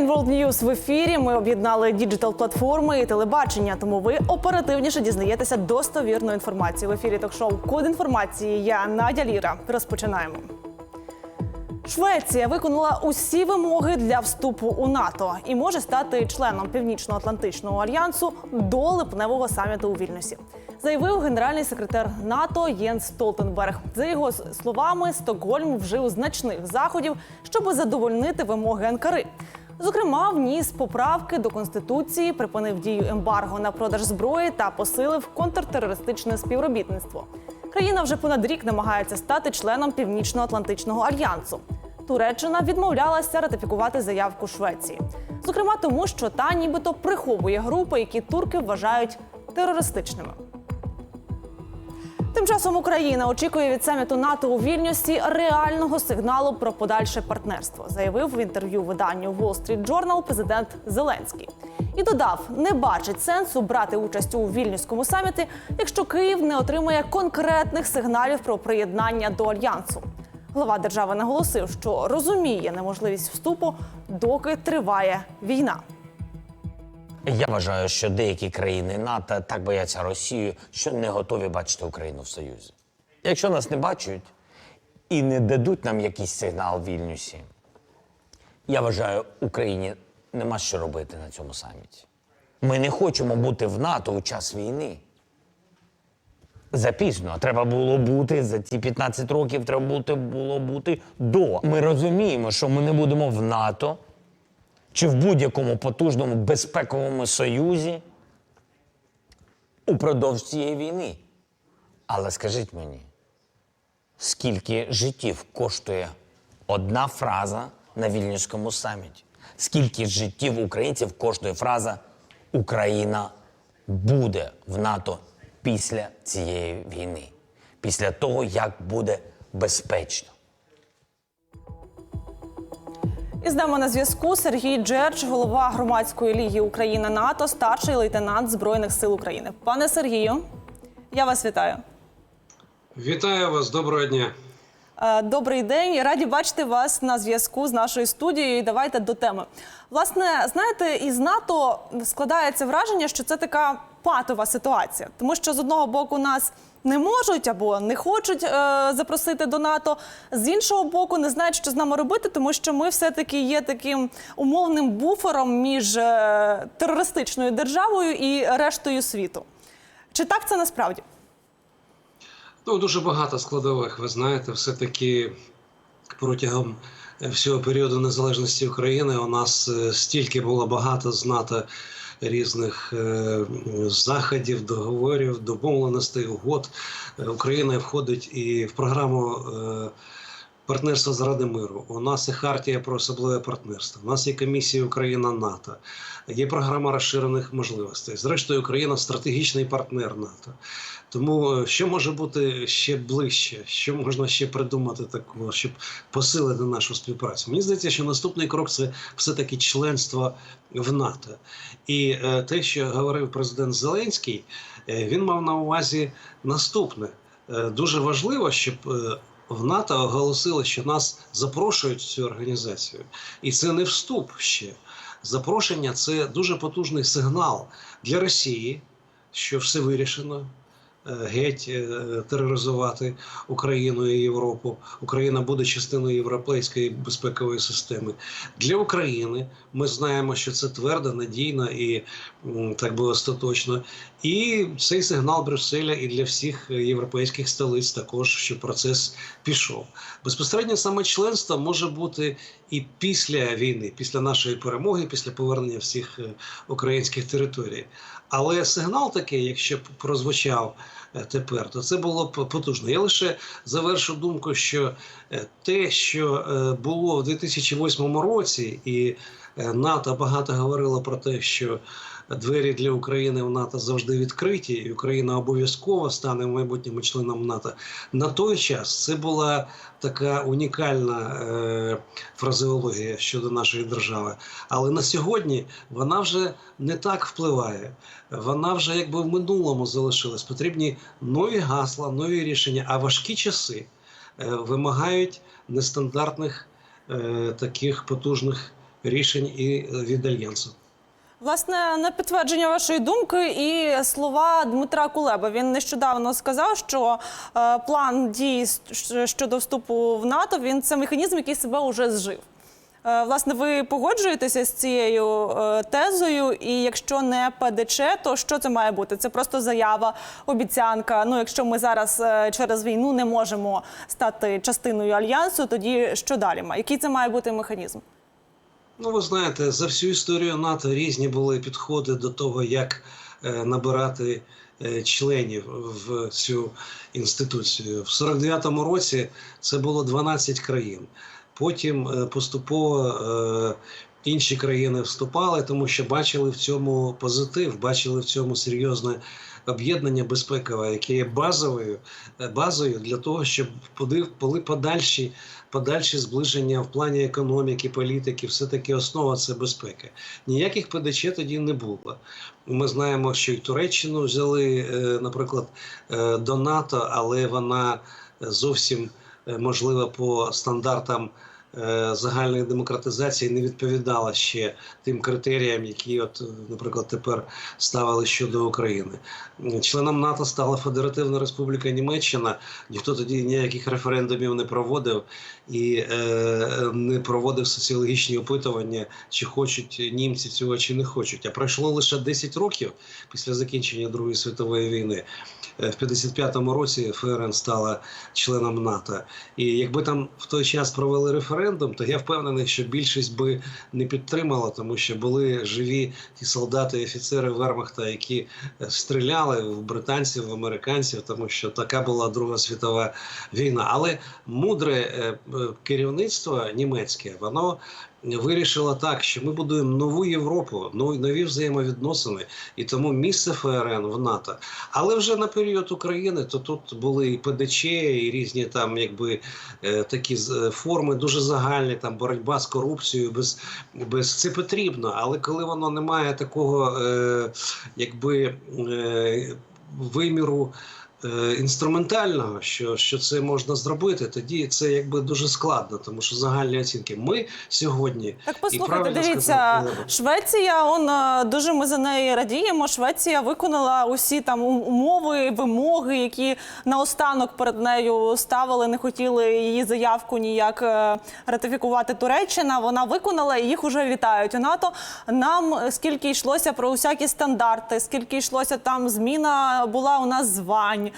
Ukraine World News в ефірі. Ми об'єднали діджитал платформи і телебачення, тому ви оперативніше дізнаєтеся достовірну інформацію. В ефірі ток-шоу Код інформації. Я Надя Ліра. Розпочинаємо. Швеція виконала усі вимоги для вступу у НАТО і може стати членом Північно-Атлантичного альянсу до липневого саміту у Вільнюсі. Заявив генеральний секретар НАТО Єнс Столтенберг. За його словами, Стокгольм вжив значних заходів, щоб задовольнити вимоги Анкари. Зокрема, вніс поправки до конституції, припинив дію ембарго на продаж зброї та посилив контртерористичне співробітництво. Країна вже понад рік намагається стати членом Північно-Атлантичного альянсу. Туреччина відмовлялася ратифікувати заявку Швеції, зокрема тому, що та нібито приховує групи, які турки вважають терористичними. Тим часом Україна очікує від саміту НАТО у Вільнюсі реального сигналу про подальше партнерство, заявив в інтерв'ю виданню Wall Street Journal президент Зеленський. І додав, не бачить сенсу брати участь у вільнюському саміті, якщо Київ не отримає конкретних сигналів про приєднання до альянсу. Глава держави наголосив, що розуміє неможливість вступу, доки триває війна. Я вважаю, що деякі країни НАТО так бояться Росію, що не готові бачити Україну в Союзі. Якщо нас не бачать і не дадуть нам якийсь сигнал в Вільнюсі, я вважаю, Україні нема що робити на цьому саміті. Ми не хочемо бути в НАТО у час війни. Запізно. Треба було бути за ці 15 років, треба було бути до. Ми розуміємо, що ми не будемо в НАТО чи в будь-якому потужному безпековому союзі упродовж цієї війни. Але скажіть мені, скільки життів коштує одна фраза на вільнюському саміті? Скільки життів українців коштує фраза Україна буде в НАТО після цієї війни, після того, як буде безпечно? І з нами на зв'язку Сергій Джерч, голова громадської ліги Україна НАТО, старший лейтенант Збройних сил України. Пане Сергію, я вас вітаю. Вітаю вас, доброго дня. Е, Добрий день, раді бачити вас на зв'язку з нашою студією. І Давайте до теми. Власне, знаєте, із НАТО складається враження, що це така патова ситуація, тому що з одного боку нас не можуть або не хочуть е, запросити до НАТО, з іншого боку, не знають, що з нами робити, тому що ми все-таки є таким умовним буфером між е, терористичною державою і рештою світу. Чи так це насправді? Ну, дуже багато складових. Ви знаєте, все-таки протягом е, всього періоду незалежності України у нас е, стільки було багато з різних е, заходів, договорів, домовленостей, угод. Е, Україна входить і в програму. Партнерство заради миру. У нас є хартія про особливе партнерство. У нас є комісія Україна НАТО, є програма розширених можливостей. Зрештою, Україна стратегічний партнер НАТО. Тому е, що може бути ще ближче, що можна ще придумати такого, щоб посилити нашу співпрацю? Мені здається, що наступний крок це все-таки членство в НАТО. І е, те, що говорив президент Зеленський, е, він мав на увазі наступне. Дуже важливо, щоб в НАТО оголосили, що нас запрошують в цю організацію, і це не вступ ще. Запрошення це дуже потужний сигнал для Росії, що все вирішено. Е, Геть е, тероризувати Україну і Європу. Україна буде частиною європейської безпекової системи. Для України ми знаємо, що це твердо, надійно і так би остаточно. І цей сигнал Брюсселя і для всіх європейських столиць також, що процес пішов. Безпосередньо саме членство може бути і після війни, після нашої перемоги, після повернення всіх е, українських територій. Але сигнал такий, якщо прозвучав е, тепер, то це було б потужно. Я лише завершу думку, що е, те, що е, було в 2008 році, і НАТО багато говорило про те, що двері для України в НАТО завжди відкриті, і Україна обов'язково стане в майбутньому членом НАТО. На той час це була така унікальна е, фразеологія щодо нашої держави. Але на сьогодні вона вже не так впливає. Вона вже якби в минулому залишилась. Потрібні нові гасла, нові рішення, а важкі часи е, вимагають нестандартних е, таких потужних рішень і від альянсу. Власне, на підтвердження вашої думки і слова Дмитра Кулеба. Він нещодавно сказав, що е, план дій щодо вступу в НАТО він це механізм, який себе вже зжив. Е, власне, ви погоджуєтеся з цією е, тезою? І якщо не ПДЧ, то що це має бути? Це просто заява, обіцянка. Ну, якщо ми зараз через війну не можемо стати частиною альянсу, тоді що далі? Який це має бути механізм? Ну, ви знаєте, за всю історію НАТО різні були підходи до того, як е, набирати е, членів в цю інституцію. В 49-му році це було 12 країн. Потім е, поступово інші країни вступали, тому що бачили в цьому позитив, бачили в цьому серйозне об'єднання безпекове, яке є базовою е, базою для того, щоб були подальші подальші зближення в плані економіки, політики, все таки основа це безпека. Ніяких ПДЧ тоді не було. Ми знаємо, що і Туреччину взяли, е, наприклад, е, до НАТО, але вона зовсім можливо по стандартам. Е, Загальної демократизації не відповідала ще тим критеріям, які, от, наприклад, тепер ставили щодо України. Членом НАТО стала Федеративна Республіка Німеччина. Ніхто тоді ніяких референдумів не проводив і е, не проводив соціологічні опитування, чи хочуть німці цього, чи не хочуть. А пройшло лише 10 років після закінчення Другої світової війни. Е, В 55-му році ФРН стала членом НАТО. І якби там в той час провели референдум, то я впевнений, що більшість би не підтримала, тому що були живі ті солдати і офіцери Вермахта, які е, стріляли в британців, в американців, тому що така була Друга світова війна. Але мудре е, керівництво німецьке, воно вирішило так, що ми будуємо нову Європу, нові, взаємовідносини, і тому місце ФРН в НАТО. Але вже на період України, то тут були і ПДЧ, і різні там, якби е, такі е, форми дуже загальні, там боротьба з корупцією, без, без це потрібно. Але коли воно не має такого, е, якби виміру. Е, Інструментального, що, що це можна зробити, тоді це якби дуже складно, тому що загальні оцінки. Ми сьогодні Так, послухайте, дивіться, сказав Швеція, он е, дуже ми за неї радіємо. Швеція виконала усі там умови, вимоги, які наостанок перед нею ставили, не хотіли її заявку ніяк е, ратифікувати Туреччина. Вона виконала і їх уже вітають у НАТО. Нам скільки йшлося про усякі стандарти, скільки йшлося там зміна була у нас звань,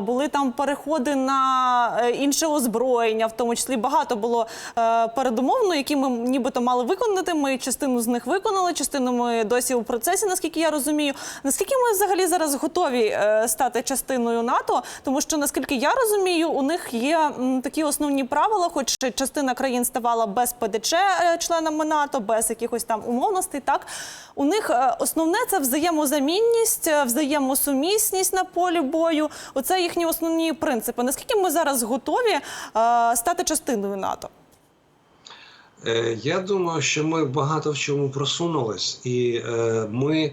були там переходи на е, інше озброєння, в тому числі багато було е, передумов, ну, які ми нібито мали виконати. Ми частину з них виконали, частину ми досі у процесі, наскільки я розумію. Наскільки ми взагалі зараз готові е, стати частиною НАТО? Тому що наскільки я розумію, у них є такі основні правила, хоч частина країн ставала без ПДЧ членами НАТО, без якихось там умовностей. Так у них основне це взаємозамінність, взаємосумісність на полі бою. Оце їхні основні принципи. Наскільки ми зараз готові е, стати частиною НАТО? Е, Я думаю, що ми багато в чому просунулись, і е, ми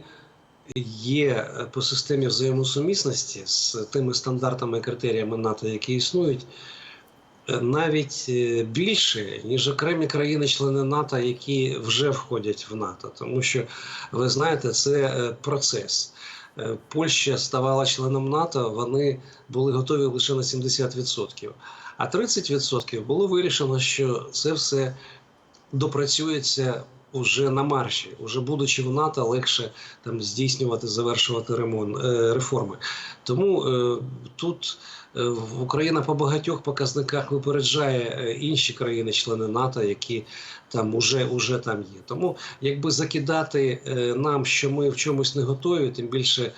є по системі взаємосумісності з тими стандартами і критеріями НАТО, які існують, е, навіть е, більше, ніж окремі країни-члени НАТО, які вже входять в НАТО. Тому що ви знаєте, це е, процес. Е, Польща ставала членом НАТО, вони були готові лише на 70%. А 30% було вирішено, що це все допрацюється уже на марші, уже будучи в НАТО, легше там здійснювати, завершувати ремонт е, реформи. Тому е, тут Україна по багатьох показниках випереджає е, інші країни-члени НАТО, які там уже, уже там є. Тому якби закидати е, нам, що ми в чомусь не готові, тим більше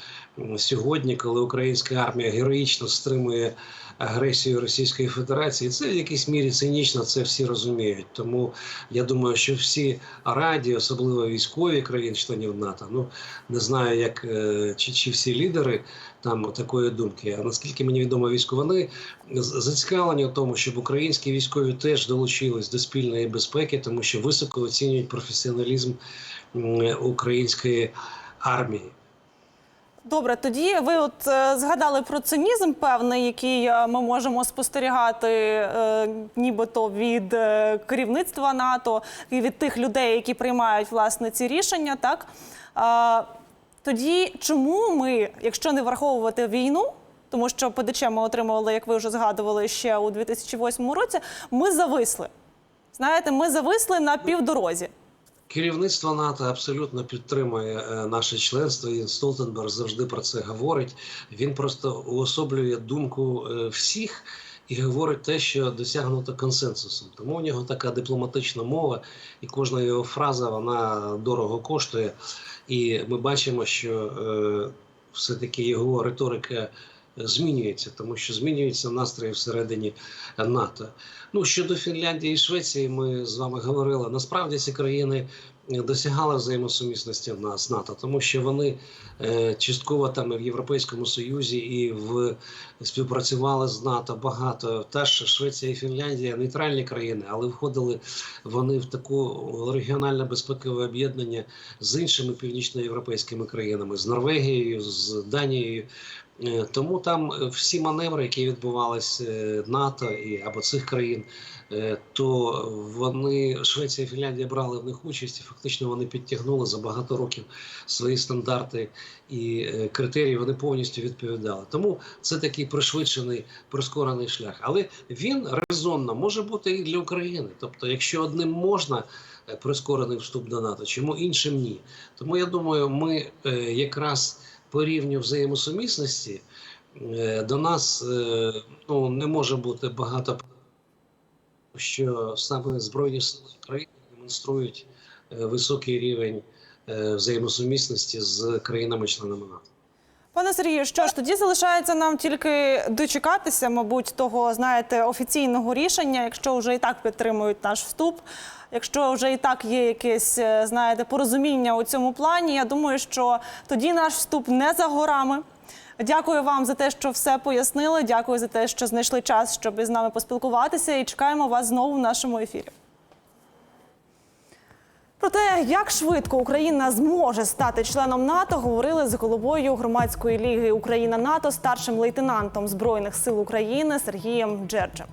сьогодні, коли українська армія героїчно стримує агресію Російської Федерації, це в якійсь мірі цинічно, це всі розуміють. Тому я думаю, що всі раді, особливо військові країн-членів НАТО, ну не знаю, як е, чи, чи всі лідери там такої думки. А наскільки мені відомо, військові вони зацікавлені в тому, щоб українські військові теж долучились до спільної безпеки, тому що високо оцінюють професіоналізм української армії. Добре, тоді ви от е, згадали про цинізм певний, який е, ми можемо спостерігати, е, нібито від керівництва НАТО і від тих людей, які приймають власне ці рішення. Так тоді чому ми, якщо не враховувати війну, тому що ПДЧ ми отримували, як ви вже згадували, ще у 2008 році, ми зависли. Знаєте, ми зависли на півдорозі. Керівництво НАТО абсолютно підтримує е, наше членство. І Столтенберг завжди про це говорить. Він просто уособлює думку е, всіх і говорить те, що досягнуто консенсусом. Тому у нього така дипломатична мова, і кожна його фраза вона дорого коштує. І ми бачимо, що е, все-таки його риторика змінюється, тому що змінюються настрої всередині НАТО. Ну щодо Фінляндії і Швеції, ми з вами говорили. Насправді ці країни досягали взаємосумісності в нас з НАТО, тому що вони е, частково там в Європейському Союзі і в співпрацювали з НАТО багато. Теж Швеція і Фінляндія нейтральні країни, але входили вони в таку регіональне безпекове об'єднання з іншими північноєвропейськими країнами, з Норвегією, з Данією. Е, Тому там е, всі маневри, які відбувалися е, НАТО і або цих країн, то вони Швеція і Фінляндія брали в них участь, і фактично вони підтягнули за багато років свої стандарти і критерії. Вони повністю відповідали. Тому це такий пришвидшений, прискорений шлях. Але він резонно може бути і для України. Тобто, якщо одним можна. Прискорений вступ до НАТО, чому іншим ні? Тому я думаю, ми якраз по рівню взаємосумісності е, до нас е, ну, не може бути багато, що саме Збройні Сили України демонструють е, високий рівень взаємосумісності з країнами-членами НАТО. Пане Сергію, що ж тоді залишається нам тільки дочекатися, мабуть, того, знаєте, офіційного рішення, якщо вже і так підтримують наш вступ, якщо вже і так є якесь, е, знаєте, порозуміння у цьому плані. Я думаю, що тоді наш вступ не за горами. Дякую вам за те, що все пояснили. Дякую за те, що знайшли час, щоб із нами поспілкуватися, і чекаємо вас знову в нашому ефірі. Про те, як швидко Україна зможе стати членом НАТО, говорили з головою громадської ліги Україна НАТО старшим лейтенантом збройних сил України Сергієм Джерджем.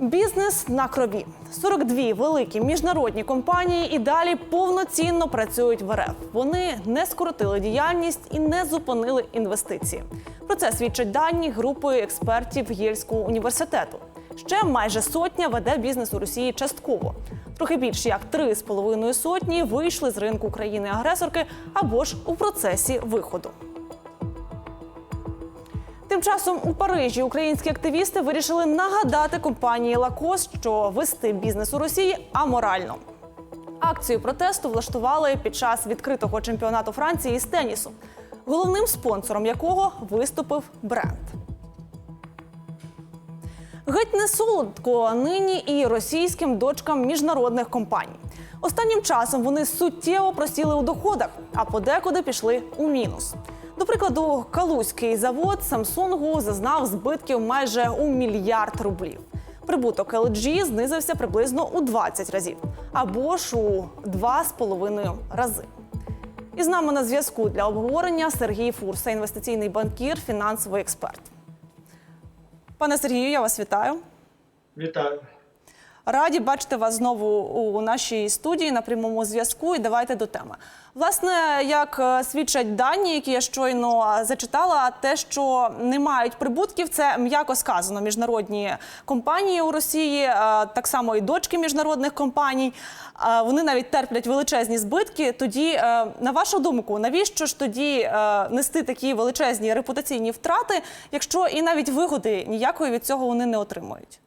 Бізнес на крові. 42 великі міжнародні компанії і далі повноцінно працюють в РФ. Вони не скоротили діяльність і не зупинили інвестиції. Про це свідчать дані групи експертів Єльського університету. Ще майже сотня веде бізнес у Росії частково. Трохи більше як три з половиною сотні вийшли з ринку країни-агресорки або ж у процесі виходу. Тим часом у Парижі українські активісти вирішили нагадати компанії Лакос, що вести бізнес у Росії аморально. Акцію протесту влаштували під час відкритого чемпіонату Франції з тенісу, головним спонсором якого виступив бренд. Геть не солодко нині і російським дочкам міжнародних компаній. Останнім часом вони суттєво просіли у доходах, а подекуди пішли у мінус. До прикладу, Калузький завод Samsung зазнав збитків майже у мільярд рублів. Прибуток LG знизився приблизно у 20 разів, або ж у 2,5 рази. І з нами на зв'язку для обговорення Сергій Фурса, інвестиційний банкір, фінансовий експерт. Пане Сергію, я вас вітаю. Вітаю. Раді бачити вас знову у нашій студії на прямому зв'язку. І давайте до теми. Власне, як е, свідчать дані, які я щойно е, зачитала, те, що не мають прибутків, це м'яко сказано. Міжнародні компанії у Росії, е, так само і дочки міжнародних компаній. Вони навіть терплять величезні збитки. Тоді, на вашу думку, навіщо ж тоді нести такі величезні репутаційні втрати, якщо і навіть вигоди ніякої від цього вони не отримують?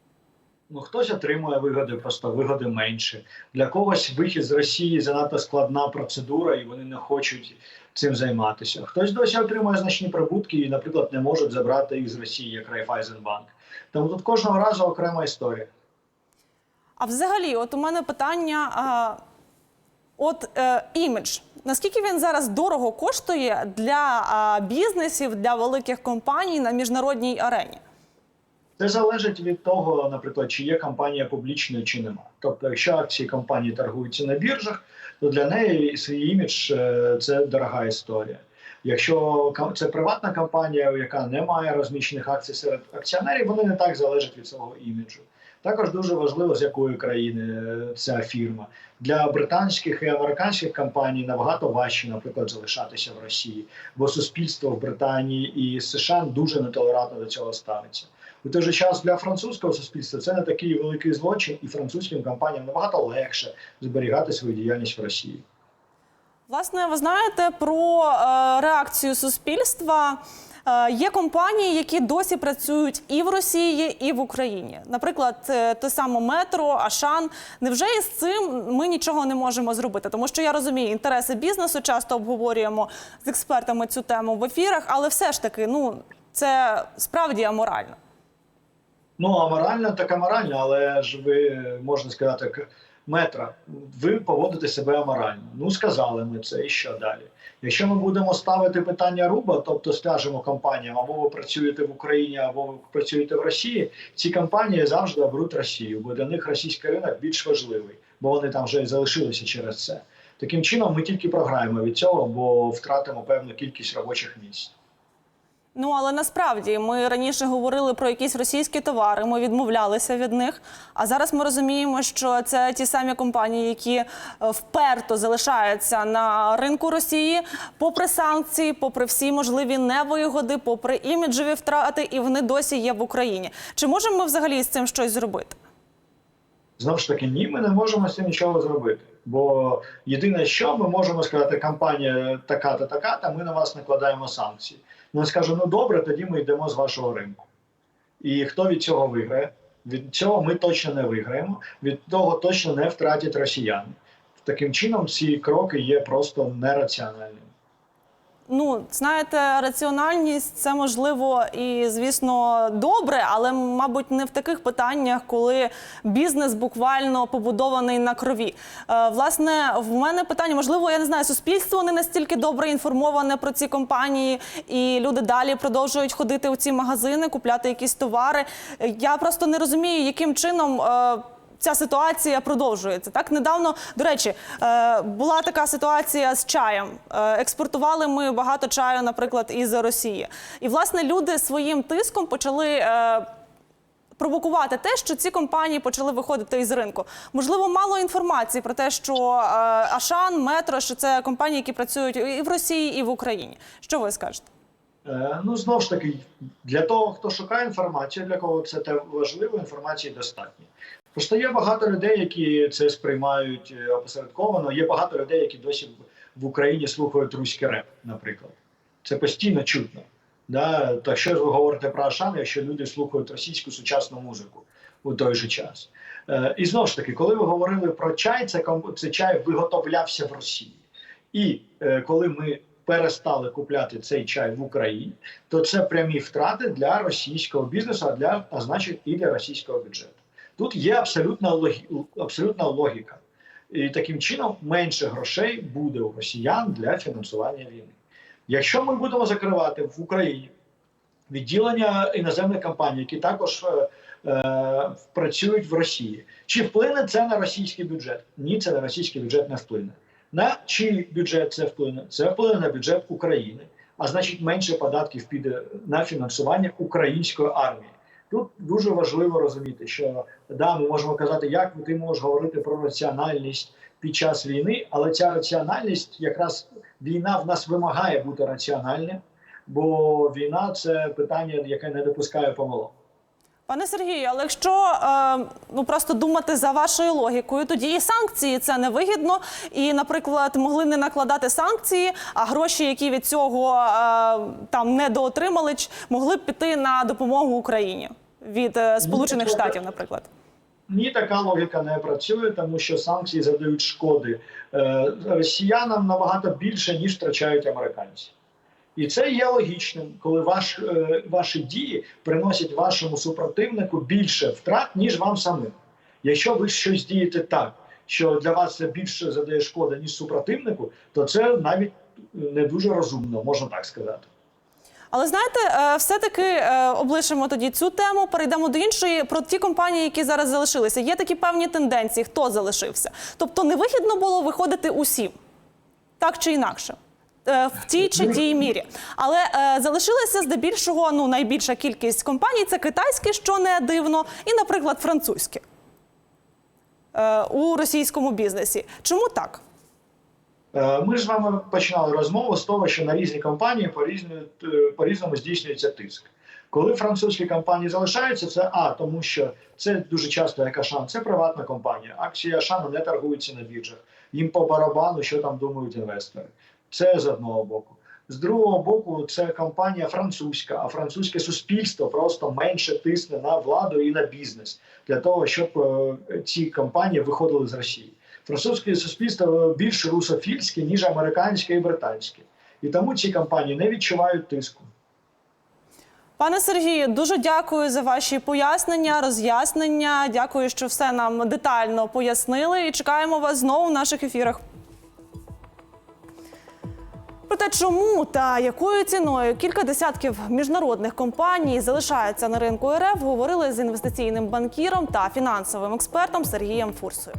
Ну хтось отримує вигоди, просто вигоди менше. Для когось вихід з Росії занадто складна процедура, і вони не хочуть цим займатися. Хтось досі отримує значні прибутки і, наприклад, не можуть забрати їх з Росії, як Райфайзенбанк. Тому тут кожного разу окрема історія. А взагалі, от у мене питання: а, от е, імідж. Наскільки він зараз дорого коштує для а, бізнесів, для великих компаній на міжнародній арені? Це залежить від того, наприклад, чи є компанія публічною, чи нема. Тобто, якщо акції компанії торгуються на біржах, то для неї свій імідж е, це дорога історія. Якщо це приватна компанія, яка не має розміщених акцій серед акціонерів, вони не так залежать від свого іміджу. Також дуже важливо, з якої країни е, ця фірма. Для британських і американських компаній набагато важче, наприклад, залишатися в Росії, бо суспільство в Британії і США дуже нетолерантно до цього ставиться. У той же час для французького суспільства це не такий великий злочин, і французьким компаніям набагато легше зберігати свою діяльність в Росії. Власне, ви знаєте про е, реакцію суспільства. Е, є компанії, які досі працюють і в Росії, і в Україні. Наприклад, е, те саме метро, Ашан. Невже із цим ми нічого не можемо зробити? Тому що я розумію, інтереси бізнесу часто обговорюємо з експертами цю тему в ефірах, але все ж таки, ну це справді аморально. Ну, аморально так аморально, але ж ви можна сказати, метра, ви поводите себе аморально. Ну, сказали ми це, і що далі? Якщо ми будемо ставити питання руба, тобто скажемо компаніям, або ви працюєте в Україні, або ви працюєте в Росії, ці компанії завжди оберуть Росію, бо для них російський ринок більш важливий, бо вони там вже і залишилися через це. Таким чином, ми тільки програємо від цього, бо втратимо певну кількість робочих місць. Ну але насправді ми раніше говорили про якісь російські товари, ми відмовлялися від них. А зараз ми розуміємо, що це ті самі компанії, які е, вперто залишаються на ринку Росії, попри санкції, попри всі можливі невигоди, попри іміджеві втрати, і вони досі є в Україні. Чи можемо ми взагалі з цим щось зробити? Знову ж таки, ні, ми не можемо з цим нічого зробити. Бо єдине, що ми можемо сказати, компанія така-та, така-та, ми на вас накладаємо санкції. Вони скаже: ну добре, тоді ми йдемо з вашого ринку. І хто від цього виграє? Від цього ми точно не виграємо, від того точно не втратять росіяни. Таким чином, ці кроки є просто нераціональними. Ну, знаєте, раціональність це можливо і, звісно, добре, але, мабуть, не в таких питаннях, коли бізнес буквально побудований на крові. Е, власне, в мене питання, можливо, я не знаю, суспільство не настільки добре інформоване про ці компанії, і люди далі продовжують ходити у ці магазини, купляти якісь товари. Я просто не розумію, яким чином. е, Ця ситуація продовжується. Так недавно, до речі, е, була така ситуація з чаєм. Е, Експортували ми багато чаю, наприклад, із Росії. І власне люди своїм тиском почали. е, Провокувати те, що ці компанії почали виходити із ринку. Можливо, мало інформації про те, що Ашан, Метро, що це компанії, які працюють і в Росії, і в Україні. Що ви скажете? Ну, знову ж таки, для того, хто шукає інформацію, для кого це важливо, інформації достатньо. Просто є багато людей, які це сприймають е, опосередковано. Є багато людей, які досі в- Україні слухають руський реп, наприклад. Це постійно чутно. Да? Так що ж ви говорите про Ашан, якщо люди слухають російську сучасну музику у той же час? Е, І знову ж таки, коли ви говорили про чай, це, це чай виготовлявся в Росії. І е, коли ми перестали купляти цей чай в Україні, то це прямі втрати для російського бізнесу, а для а значить і для російського бюджету. Тут є абсолютна логі, абсолютна логіка, і таким чином менше грошей буде у росіян для фінансування війни. Якщо ми будемо закривати в Україні відділення іноземних компаній, які також е, е, працюють в Росії, чи вплине це на російський бюджет? Ні, це на російський бюджет не вплине. На чий бюджет це вплине? Це вплине на бюджет України, а значить менше податків піде на фінансування української армії. Тут дуже важливо розуміти, що да, ми можемо казати, як ти можеш говорити про раціональність під час війни, але ця раціональність, якраз війна в нас вимагає бути раціональним, бо війна це питання, яке не допускає помилок. Пане Сергію, але якщо е, ну просто думати за вашою логікою, тоді і санкції це невигідно. І, наприклад, могли не накладати санкції, а гроші, які від цього е, там недоотримали, могли б піти на допомогу Україні від е, Сполучених Штатів, наприклад. Ні, така логіка не працює, тому що санкції задають шкоди е, росіянам набагато більше, ніж втрачають американці. І це є логічним, коли ваш, е, ваші дії приносять вашому супротивнику більше втрат, ніж вам самим. Якщо ви щось дієте так, що для вас це більше задає шкода, ніж супротивнику, то це навіть не дуже розумно, можна так сказати. Але знаєте, е, все-таки е, облишимо тоді цю тему. Перейдемо до іншої про ті компанії, які зараз залишилися. Є такі певні тенденції, хто залишився. Тобто невигідно було виходити усім, так чи інакше. е, в тій чи тій мірі. Але е, залишилася здебільшого ну найбільша кількість компаній це китайські, що не дивно, і, наприклад, французькі е, у російському бізнесі. Чому так? Е, Ми з вами починали розмову з того, що на різні компанії по різному по різному здійснюється тиск. Коли французькі компанії залишаються, це а тому, що це дуже часто як Ашан, це приватна компанія. Акції Ашану не торгуються на біржах. Їм по барабану, що там думають інвестори. Це з одного боку. З другого боку, це компанія французька, а французьке суспільство просто менше тисне на владу і на бізнес для того, щоб е, ці компанії виходили з Росії. Французьке суспільство більш русофільське, ніж американське і британське. І тому ці компанії не відчувають тиску. Пане Сергію, дуже дякую за ваші пояснення, роз'яснення. Дякую, що все нам детально пояснили. І чекаємо вас знову в наших ефірах. Про те, чому та якою ціною кілька десятків міжнародних компаній залишаються на ринку РФ, говорили з інвестиційним банкіром та фінансовим експертом Сергієм Фурсою.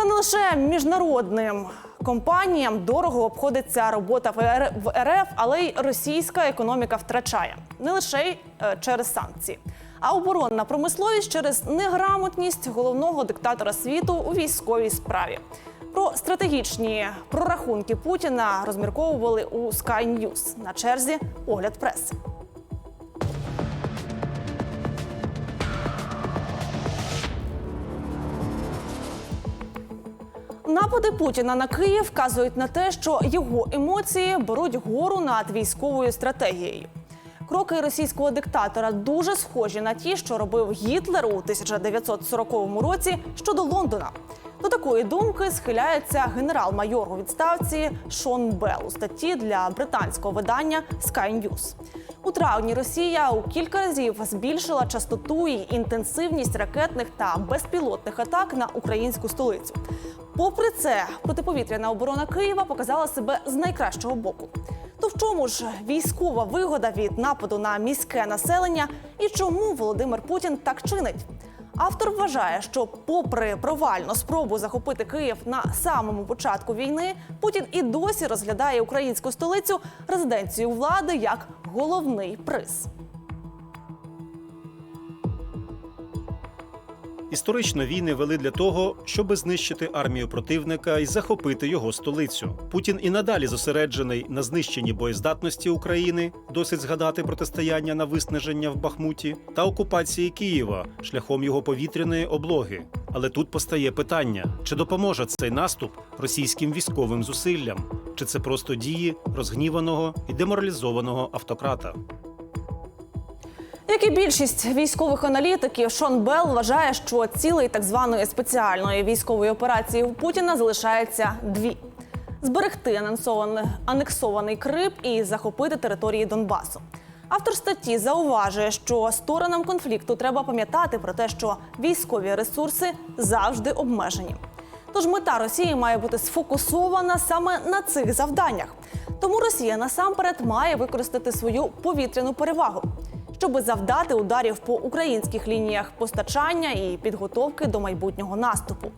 Та не лише міжнародним компаніям дорого обходиться робота в РФ, але й російська економіка втрачає не лише е, через санкції, а оборонна промисловість через неграмотність головного диктатора світу у військовій справі. Про стратегічні прорахунки Путіна розмірковували у Sky News. на черзі огляд преси. Напади Путіна на Київ вказують на те, що його емоції беруть гору над військовою стратегією. Кроки російського диктатора дуже схожі на ті, що робив Гітлер у 1940 році щодо Лондона. Такої думки схиляється генерал-майор у відставці Шон Белл у статті для британського видання Sky News. У травні Росія у кілька разів збільшила частоту і інтенсивність ракетних та безпілотних атак на українську столицю. Попри це, протиповітряна оборона Києва показала себе з найкращого боку. То в чому ж військова вигода від нападу на міське населення і чому Володимир Путін так чинить? Автор вважає, що, попри провальну спробу захопити Київ на самому початку війни, Путін і досі розглядає українську столицю резиденцію влади як головний приз. Історично війни вели для того, щоби знищити армію противника і захопити його столицю. Путін і надалі зосереджений на знищенні боєздатності України, досить згадати протистояння на виснаження в Бахмуті та окупації Києва шляхом його повітряної облоги. Але тут постає питання: чи допоможе цей наступ російським військовим зусиллям, чи це просто дії розгніваного і деморалізованого автократа? Як і більшість військових аналітиків, Шон Белл вважає, що цілей так званої спеціальної військової операції у Путіна залишається дві: зберегти анексований Крим і захопити території Донбасу. Автор статті зауважує, що сторонам конфлікту треба пам'ятати про те, що військові ресурси завжди обмежені. Тож мета Росії має бути сфокусована саме на цих завданнях. Тому Росія насамперед має використати свою повітряну перевагу, щоб завдати ударів по українських лініях постачання і підготовки до майбутнього наступу.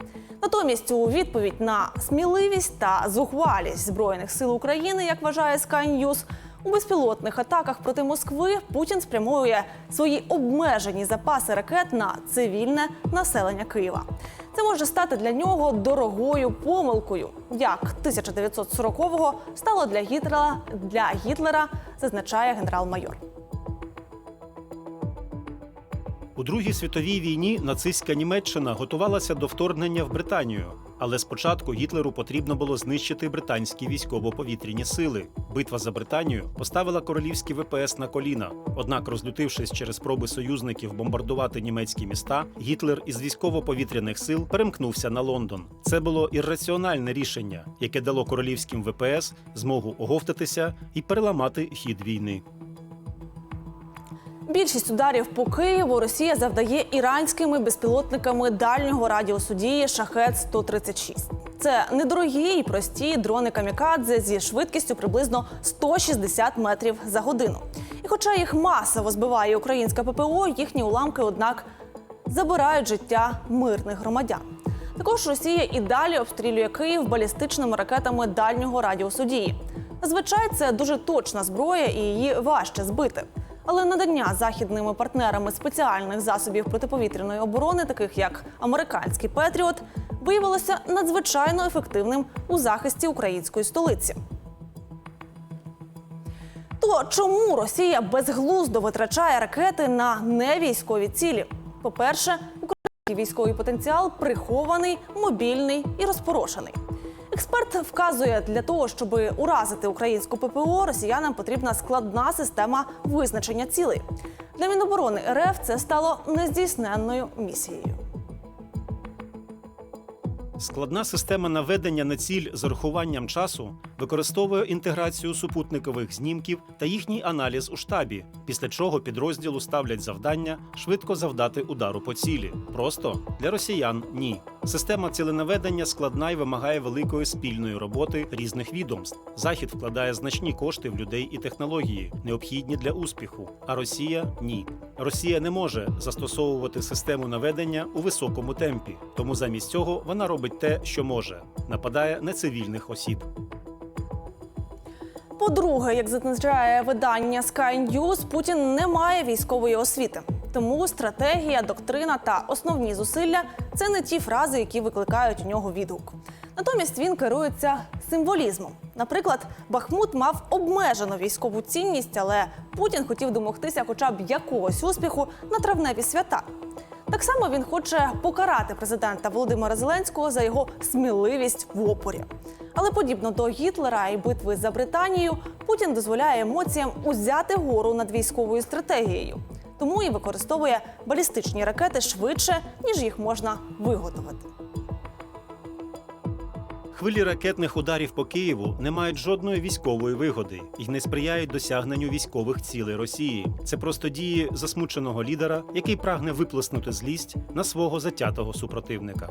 Натомість, у відповідь на сміливість та зухвалість збройних сил України, як вважає Sky News, у безпілотних атаках проти Москви Путін спрямовує свої обмежені запаси ракет на цивільне населення Києва. Це може стати для нього дорогою помилкою, як 1940-го стало для Гітлера, для Гітлера, зазначає генерал-майор. У Другій світовій війні нацистська Німеччина готувалася до вторгнення в Британію, але спочатку Гітлеру потрібно було знищити британські військово-повітряні сили. Битва за Британію поставила королівські ВПС на коліна. Однак, розлютившись через спроби союзників бомбардувати німецькі міста, Гітлер із військово-повітряних сил перемкнувся на Лондон. Це було ірраціональне рішення, яке дало королівським ВПС змогу оговтатися і переламати хід війни. Більшість ударів по Києву Росія завдає іранськими безпілотниками дальнього радіусу дії шахет 136 Це недорогі і прості дрони камікадзе зі швидкістю приблизно 160 метрів за годину. І хоча їх масово збиває українська ППО, їхні уламки, однак, забирають життя мирних громадян. Також Росія і далі обстрілює Київ балістичними ракетами дальнього радіусу дії. Зазвичай це дуже точна зброя і її важче збити. Але надання західними партнерами спеціальних засобів протиповітряної оборони, таких як американський Петріот, виявилося надзвичайно ефективним у захисті української столиці. То чому Росія безглуздо витрачає ракети на невійськові цілі? По-перше, український військовий потенціал прихований, мобільний і розпорошений. Експерт вказує, для того, щоб уразити українську ППО, росіянам потрібна складна система визначення цілей. Для Міноборони РФ це стало нездійсненною місією. Складна система наведення на ціль з урахуванням часу використовує інтеграцію супутникових знімків та їхній аналіз у штабі, після чого підрозділу ставлять завдання швидко завдати удару по цілі. Просто для росіян ні. Система ціленаведення складна і вимагає великої спільної роботи різних відомств. Захід вкладає значні кошти в людей і технології, необхідні для успіху. А Росія ні. Росія не може застосовувати систему наведення у високому темпі, тому замість цього вона робить те, що може нападає на цивільних осіб. По-друге, як зазначає видання Sky News, Путін не має військової освіти. Тому стратегія, доктрина та основні зусилля це не ті фрази, які викликають у нього відгук. Натомість він керується символізмом. Наприклад, Бахмут мав обмежену військову цінність, але Путін хотів домогтися хоча б якогось успіху на травневі свята. Так само він хоче покарати президента Володимира Зеленського за його сміливість в опорі. Але подібно до Гітлера і битви за Британію, Путін дозволяє емоціям узяти гору над військовою стратегією. Тому і використовує балістичні ракети швидше, ніж їх можна виготовити. Хвилі ракетних ударів по Києву не мають жодної військової вигоди і не сприяють досягненню військових цілей Росії. Це просто дії засмученого лідера, який прагне виплеснути злість на свого затятого супротивника.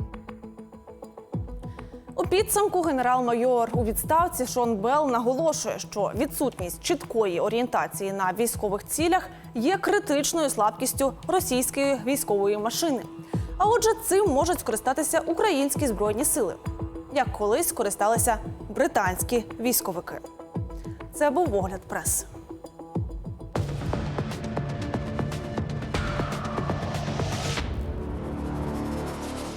У підсумку генерал-майор у відставці Шон Белл наголошує, що відсутність чіткої орієнтації на військових цілях є критичною слабкістю російської військової машини. А отже, цим можуть скористатися українські збройні сили, як колись скористалися британські військовики. Це був огляд прес.